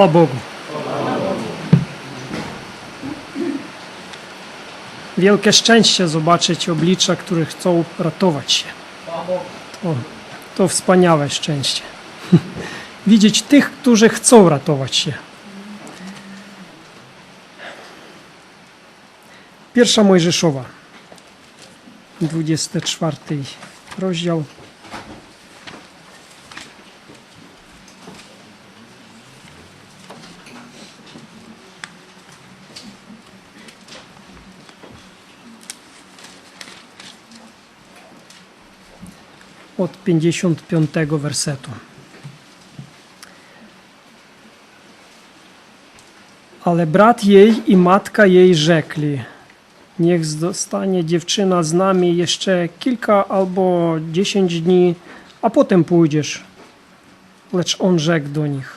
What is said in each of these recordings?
Chwała Bogu. Wielkie szczęście zobaczyć oblicza, które chcą ratować się. To, to wspaniałe szczęście. Widzieć tych, którzy chcą ratować się. Pierwsza Mojżeszowa, 24 rozdział. Od 55 wersetu. Ale brat jej i matka jej rzekli: Niech zostanie dziewczyna z nami jeszcze kilka albo dziesięć dni, a potem pójdziesz. Lecz on rzekł do nich: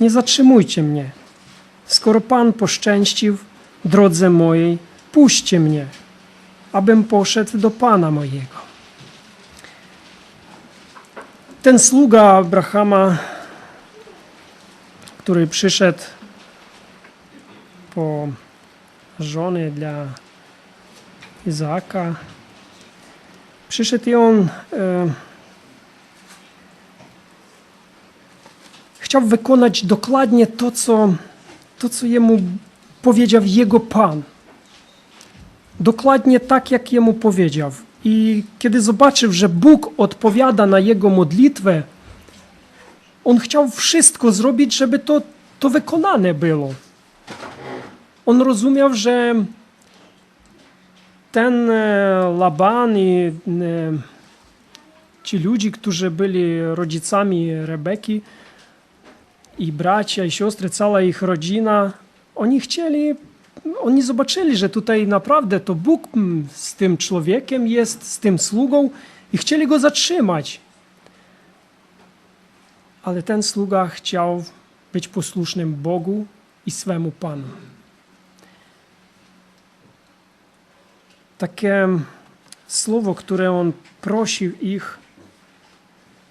Nie zatrzymujcie mnie. Skoro Pan poszczęścił drodze mojej, puśćcie mnie, abym poszedł do Pana mojego. Ten sługa Abrahama, który przyszedł po żony dla Izaaka, przyszedł i on e, chciał wykonać dokładnie to co, to, co jemu powiedział jego Pan. Dokładnie tak, jak jemu powiedział. I kiedy zobaczył, że Bóg odpowiada na jego modlitwę, on chciał wszystko zrobić, żeby to, to wykonane było. On rozumiał, że ten e, Laban i e, ci ludzie, którzy byli rodzicami Rebeki, i bracia, i siostry, cała ich rodzina, oni chcieli oni zobaczyli, że tutaj naprawdę to Bóg mm, z tym człowiekiem jest, z tym sługą i chcieli go zatrzymać. Ale ten sługa chciał być posłusznym Bogu i swemu Panu. Takie słowo, które on prosił ich,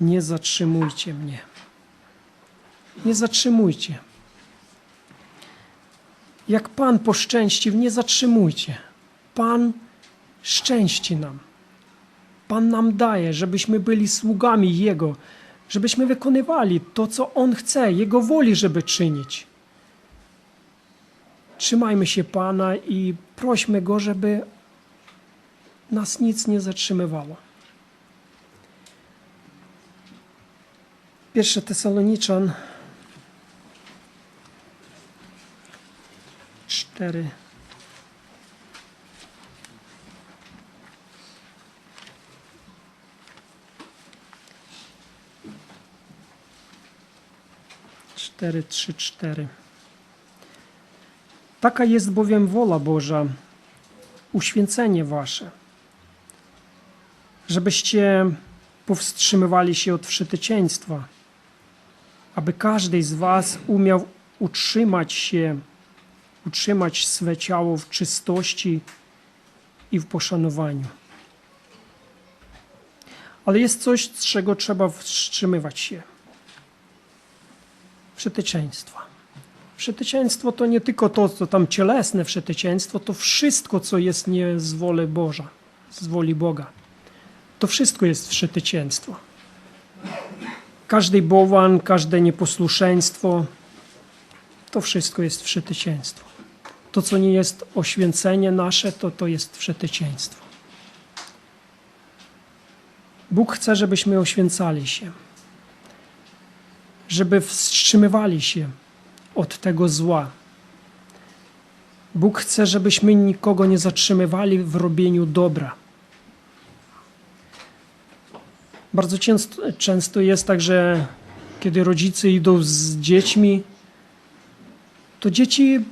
nie zatrzymujcie mnie. Nie zatrzymujcie. Jak Pan poszczęścił, nie zatrzymujcie. Pan szczęści nam. Pan nam daje, żebyśmy byli sługami Jego, żebyśmy wykonywali to, co On chce, Jego woli, żeby czynić. Trzymajmy się Pana i prośmy Go, żeby nas nic nie zatrzymywało. Pierwsze Tesaloniczan 4. Cztery, trzy, cztery. Taka jest bowiem wola Boża, uświęcenie wasze, żebyście powstrzymywali się od wszytycieństwa, aby każdy z was umiał utrzymać się utrzymać swe ciało w czystości i w poszanowaniu. Ale jest coś, z czego trzeba wstrzymywać się. Wszytyczeństwo. Wszytyczeństwo to nie tylko to, co tam cielesne wszytyczeństwo, to wszystko, co jest nie z woli Boża, z woli Boga. To wszystko jest wszytyczeństwo. Każdy bowan, każde nieposłuszeństwo, to wszystko jest wszytycieństwo. To, co nie jest oświęcenie nasze, to to jest wszytycieństwo. Bóg chce, żebyśmy oświęcali się, żeby wstrzymywali się od tego zła. Bóg chce, żebyśmy nikogo nie zatrzymywali w robieniu dobra. Bardzo często, często jest tak, że kiedy rodzice idą z dziećmi, to dzieci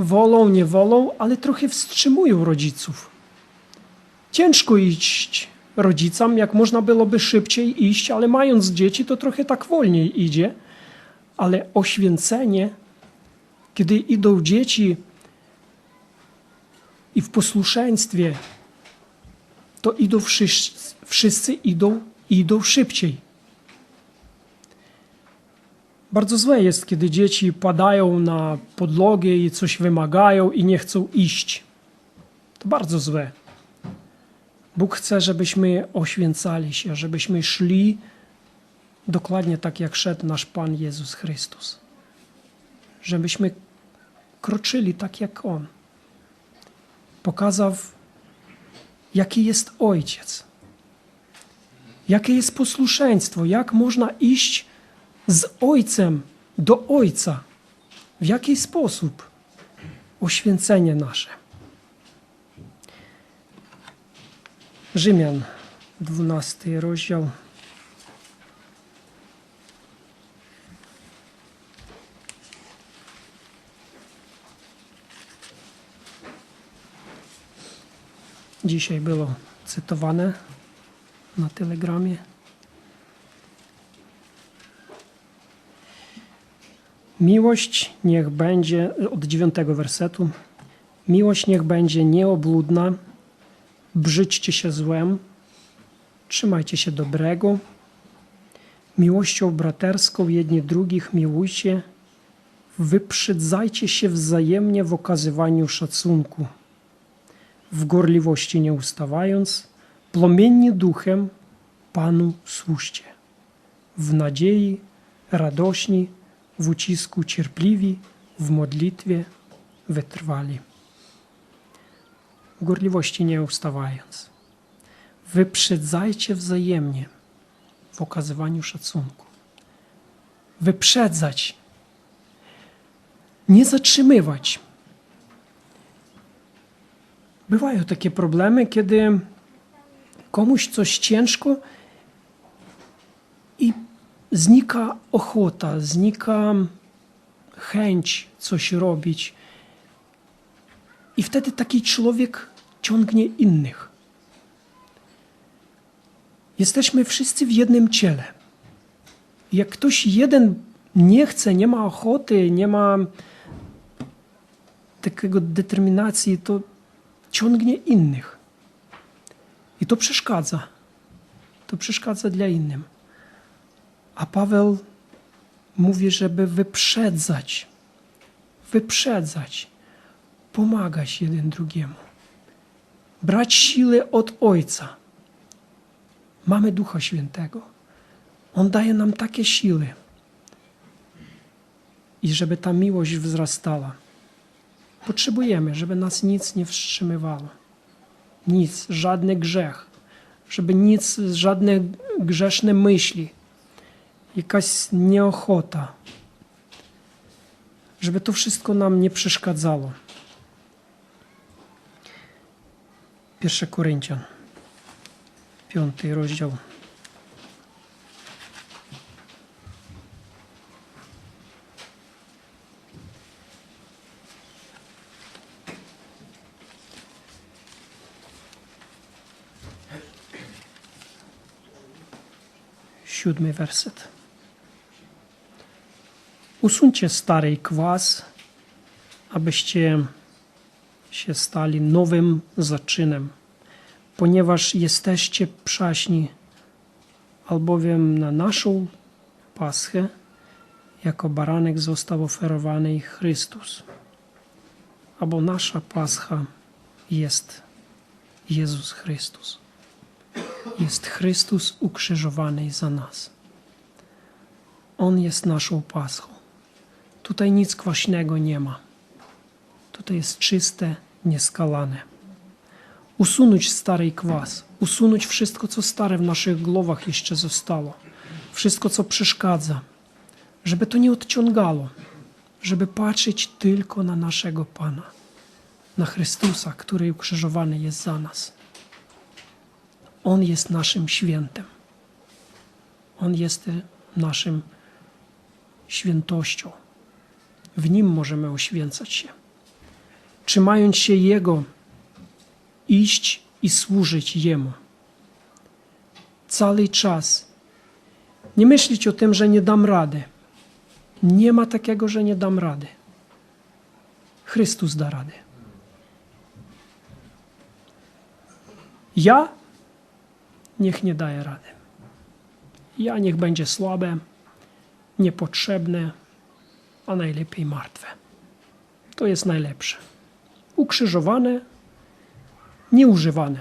wolą, nie wolą, ale trochę wstrzymują rodziców. Ciężko iść rodzicom, jak można byłoby szybciej iść, ale mając dzieci, to trochę tak wolniej idzie. Ale oświęcenie, kiedy idą dzieci i w posłuszeństwie, to idą wszyscy, wszyscy idą, idą szybciej. Bardzo złe jest, kiedy dzieci padają na podłogę i coś wymagają i nie chcą iść. To bardzo złe. Bóg chce, żebyśmy oświęcali się, żebyśmy szli dokładnie tak, jak szedł nasz Pan Jezus Chrystus. Żebyśmy kroczyli tak, jak On. Pokazał, jaki jest Ojciec. Jakie jest posłuszeństwo, jak można iść z Ojcem do Ojca. W jaki sposób? Oświęcenie nasze. Rzymian, 12 rozdział. Dzisiaj było cytowane na telegramie. Miłość niech będzie, od dziewiątego wersetu, miłość niech będzie nieobludna, brzydźcie się złem, trzymajcie się dobrego, miłością braterską jedni drugich miłujcie, wyprzedzajcie się wzajemnie w okazywaniu szacunku, w gorliwości nie ustawając, płomiennie duchem Panu służcie, w nadziei radośni, w ucisku cierpliwi, w modlitwie wytrwali. Gorliwości nie ustawając. Wyprzedzajcie wzajemnie w okazywaniu szacunku. Wyprzedzać. Nie zatrzymywać. Bywają takie problemy, kiedy komuś coś ciężko znika ochota, znika chęć coś robić. I wtedy taki człowiek ciągnie innych. Jesteśmy wszyscy w jednym ciele. Jak ktoś jeden nie chce, nie ma ochoty, nie ma takiego determinacji, to ciągnie innych. I to przeszkadza. To przeszkadza dla innym. A Paweł mówi, żeby wyprzedzać, wyprzedzać, pomagać jeden drugiemu, brać siłę od Ojca. Mamy Ducha Świętego. On daje nam takie siły. I żeby ta miłość wzrastała. Potrzebujemy, żeby nas nic nie wstrzymywało. Nic, żadny grzech, żeby nic, żadne grzeszne myśli jakaś nieochota, żeby to wszystko nam nie przeszkadzało. Pierwszy Koryntian, piąty rozdział. Siódmy werset. Usuńcie stary kwas, abyście się stali nowym zaczynem, ponieważ jesteście przaśni, albowiem na naszą paschę jako baranek został oferowany Chrystus. Albo nasza pascha jest Jezus Chrystus. Jest Chrystus ukrzyżowany za nas. On jest naszą paschą. Tutaj nic kwaśnego nie ma. Tutaj jest czyste, nieskalane. Usunąć stary kwas, usunąć wszystko, co stare w naszych głowach jeszcze zostało, wszystko, co przeszkadza, żeby to nie odciągało, żeby patrzeć tylko na naszego Pana, na Chrystusa, który ukrzyżowany jest za nas. On jest naszym świętem. On jest naszym świętością. W Nim możemy oświęcać się. Trzymając się Jego, iść i służyć Jemu. Cały czas. Nie myśleć o tym, że nie dam rady. Nie ma takiego, że nie dam rady. Chrystus da radę. Ja niech nie daje rady. Ja niech będzie słabe, niepotrzebne, a najlepiej martwe. To jest najlepsze. Ukrzyżowane, nieużywane.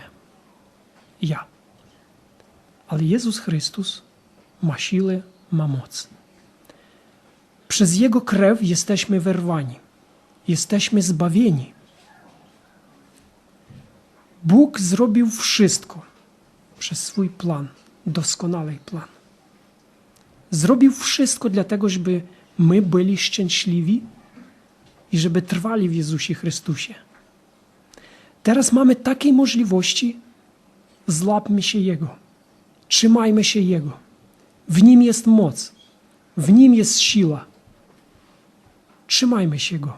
Ja. Ale Jezus Chrystus ma siłę, ma moc. Przez Jego krew jesteśmy wyrwani. Jesteśmy zbawieni. Bóg zrobił wszystko przez swój plan, doskonały plan. Zrobił wszystko dlatego, żeby my byli szczęśliwi i żeby trwali w Jezusie Chrystusie. Teraz mamy takiej możliwości, złapmy się Jego, trzymajmy się Jego. W Nim jest moc, w Nim jest siła. Trzymajmy się Go.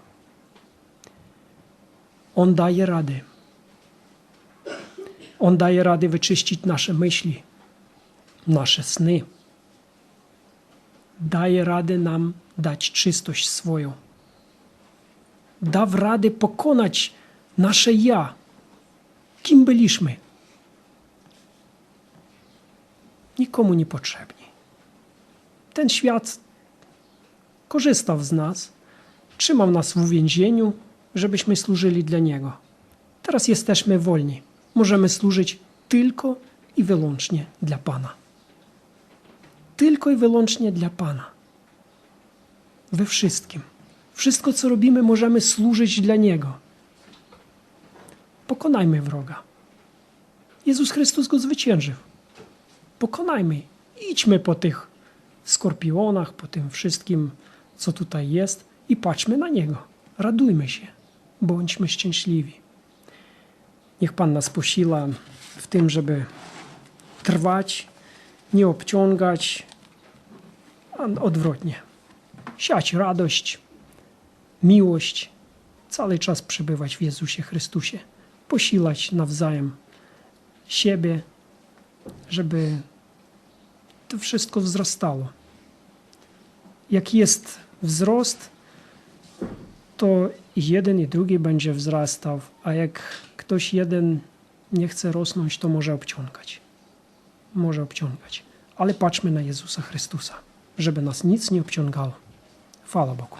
On daje radę. On daje radę wyczyścić nasze myśli, nasze sny. Daje radę nam dać czystość swoją. Daw radę pokonać nasze ja. Kim byliśmy? Nikomu nie potrzebni. Ten świat korzystał z nas, trzymał nas w uwięzieniu, żebyśmy służyli dla Niego. Teraz jesteśmy wolni. Możemy służyć tylko i wyłącznie dla Pana. Tylko i wyłącznie dla Pana. We wszystkim. Wszystko, co robimy, możemy służyć dla Niego. Pokonajmy wroga. Jezus Chrystus go zwyciężył. Pokonajmy. Idźmy po tych skorpionach, po tym wszystkim, co tutaj jest i patrzmy na Niego. Radujmy się. Bądźmy szczęśliwi. Niech Pan nas posila w tym, żeby trwać, nie obciągać, a odwrotnie. Siać radość, miłość, cały czas przebywać w Jezusie Chrystusie, posilać nawzajem siebie, żeby to wszystko wzrastało. Jak jest wzrost, to jeden i drugi będzie wzrastał, a jak ktoś jeden nie chce rosnąć, to może obciągać. Może obciągać. Ale patrzmy na Jezusa Chrystusa, żeby nas nic nie obciągało. Chwała Bogu.